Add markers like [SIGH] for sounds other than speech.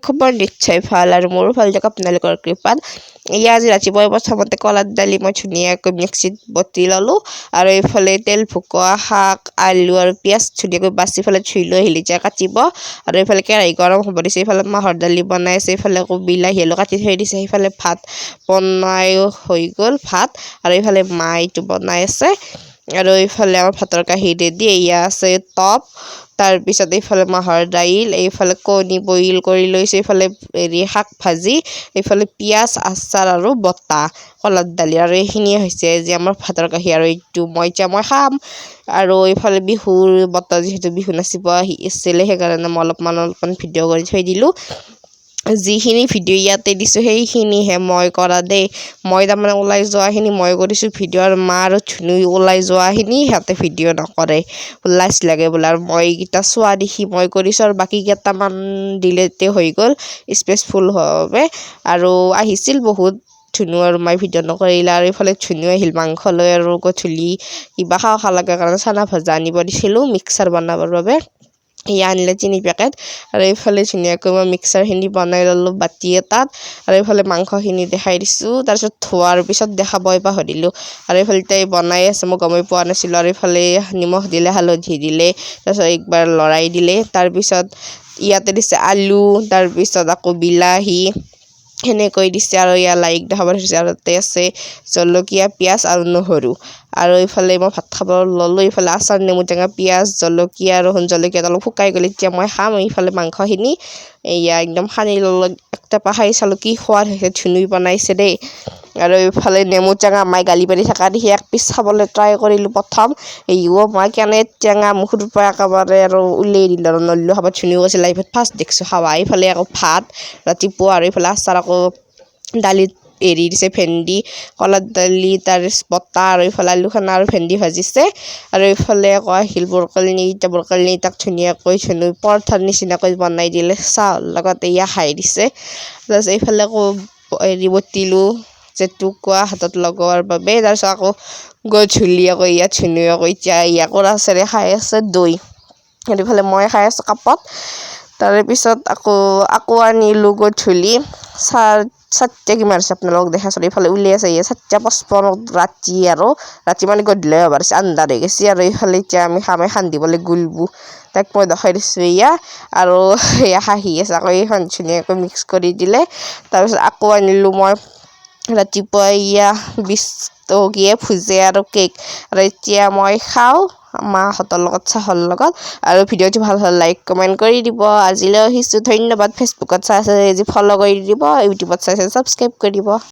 খবৰ নিশ্চয় ভালো আৰু মোৰো ভালো যাওক আপোনালোকৰ কৃপাত এয়া আজি ৰাতিপুৱাই প্ৰথমতে কলাত দালি মই ধুনীয়াকৈ মিক্সিত বটি ল'লোঁ আৰু এইফালে তেল ভুকুৱা শাক আলু আৰু পিঁয়াজ ধুনীয়াকৈ বাচি পেলাই ধুই লৈ হিলিজা কাটিব আৰু এইফালে কেৰাহী গৰম হ'ব দিছে এইফালে মাহৰ দালি বনাই আছে এইফালে আকৌ বিলাহী, আলু কাটি থৈ দিছে সেইফালে ভাত বনাই হৈ গ'ল, ভাত। আৰু এইফালে মা এইটো বনাই আছে। আৰু এইফালে আমাৰ ভাতৰ কাঁহী ৰেডি এয়া আছে টপ তাৰপিছত এইফালে মাহৰ দাইল, এইফালে কণী বইল কৰি লৈছোঁ, এইফালে হেৰি শাক ভাজি, এইফালে পিঁয়াজ, আচাৰ আৰু বটা, কলাৰ দালি আৰু এইখিনিয়ে হৈছে যে আমাৰ ভাতৰ কাঁহী আৰু এইটো মই এতিয়া মই খাম। আৰু এইফালে বিহুৰ বতৰ যিহেতু বিহু নাচিব আহি আছিলে, সেইকাৰণে মই অলপমান অলপমান ভিডিঅ' কৰি থৈ দিলোঁ। যিখিনি ভিডিঅ' ইয়াতে দিছোঁ, সেইখিনিহে মই কৰা দেই। মই তাৰমানে ওলাই যোৱাখিনি মই কৰিছোঁ ভিডিঅ' আৰু মা আৰু ধুনু ওলাই যোৱাখিনি সিহঁতে ভিডিঅ' নকৰে। লাজ লাগে বোলে আৰু মই এইকেইটা চোৱা দেখি মই কৰিছোঁ আৰু বাকী কেইটামান ডিলেটে হৈ গ'ল, স্পেচফুল বাবে আৰু আহিছিল বহুত ধুনু আৰু মাই ভিডিঅ' নকৰিলে আৰু এইফালে ধুনু আহিল মাংস লৈ আৰু গধূলি কিবা খাওঁ খাওঁ লাগে কাৰণে চানা ভজা আনিব দিছিলোঁ মিক্সাৰ বনাবৰ বাবে। এয়া আনিলে তিনি পেকেট আৰু এইফালে ধুনীয়াকৈ মই মিক্সাৰখিনি বনাই ল'লোঁ বাতি এটাত আৰু এইফালে মাংসখিনি দেখাই দিছোঁ তাৰপিছত ধোৱাৰ পিছত দেখাবই পাহৰিলোঁ আৰু এইফালে তাই বনাই আছে মই গমেই পোৱা নাছিলোঁ আৰু এইফালে নিমখ দিলে হালধি দিলে তাৰপিছত একবাৰ লৰাই দিলে তাৰপিছত ইয়াতে দিছে আলু তাৰপিছত আকৌ বিলাহী সেনেকৈ দিছে আৰু ইয়াৰ লাইক দেখাব ধৰিছে আৰু তাতে আছে জলকীয়া পিঁয়াজ আৰু নহৰু। আৰু এইফালে মই ভাত খাব ল'লোঁ এইফালে আচাৰ নেমু টেঙা পিঁয়াজ জলকীয়া ৰহুন জলকীয়া অলপ শুকাই গ'লে এতিয়া মই খাম। এইফালে মাংসখিনি এয়া একদম সানি ল'লোঁ একটেপা খাই চালোঁ কি সোৱাদ হৈছে ধুনুই বনাইছে দেই। আৰু এইফালে নেমু টেঙা মায়ে গালি পাৰি থকা দেখি এক পিচ খাবলৈ ট্ৰাই কৰিলোঁ প্ৰথম। ইও মই কেনে টেঙা মুখটোৰ পৰা একেবাৰে আৰু উলিয়াই দিলোঁ আৰু নল্লো খাব ধুনুও কৈছে লাইফত ফাৰ্ষ্ট দেখিছোঁ খাৱা এইফালে আকৌ ভাত ৰাতিপুৱা আৰু এইফালে আচাৰ আকৌ দালিত এৰি দিছে ভেন্দি কলাৰ দালি তাৰ বটা আৰু এইফালে আলু খানা আৰু ভেন্দি ভাজিছে। আৰু এইফালে আকৌ আহিল বৰকলনি এতিয়া বৰকলনি তাক ধুনীয়াকৈ ধুনু পৰঠাৰ নিচিনাকৈ বনাই দিলে চাহৰ লগত এয়া খাই দিছে। তাৰপিছত এইফালে আকৌ হেৰি বটিলোঁ জেতুকা হাতত লগোৱাৰ বাবে তাৰপিছত আকৌ গধূলি আকৌ ইয়াত ধুনুৱে আকৌ এতিয়া ইয়াকো ৰাছেৰে খাই আছে দৈ। আৰু ইফালে মই খাই আছোঁ কাপত। তাৰে পিছত আকৌ আকৌ আনিলোঁ গধূলি চাহ চাৰিটা কিমান হৈছে আপোনালোকক দেখাইছোঁ এইফালে উলিয়াই আছে চাৰিটা পঁচপন্নত ৰাতি আৰু, ৰাতি মানে গধূলি হ'ব পাৰিছে আন্ধাৰ হৈ গৈছে। আৰু এইফালে এতিয়া আমি খামে খান্দিবলৈ গুলবো তাক মই দেখাই দিছোঁ এয়া আৰু [LAUGHS] এয়া হাঁহি আছে। আকৌ এইখন ধুনীয়াকৈ মিক্স কৰি দিলে। তাৰপিছত আকৌ আনিলোঁ মই ৰাতিপুৱা এয়া বিছ টকীয়া ভুজে আৰু কেক আৰু এতিয়া মই খাওঁ মাহঁতৰ লগত চাহৰ লগত আৰু ভিডিঅ'টো ভাল হ'লে লাইক কমেণ্ট কৰি দিব আজিলৈ আহিছোঁ ধন্যবাদ ফেচবুকত চাই আছে যদি ফ'ল' কৰি দিব ইউটিউবত চাইছে ছাবস্ক্ৰাইব কৰি দিব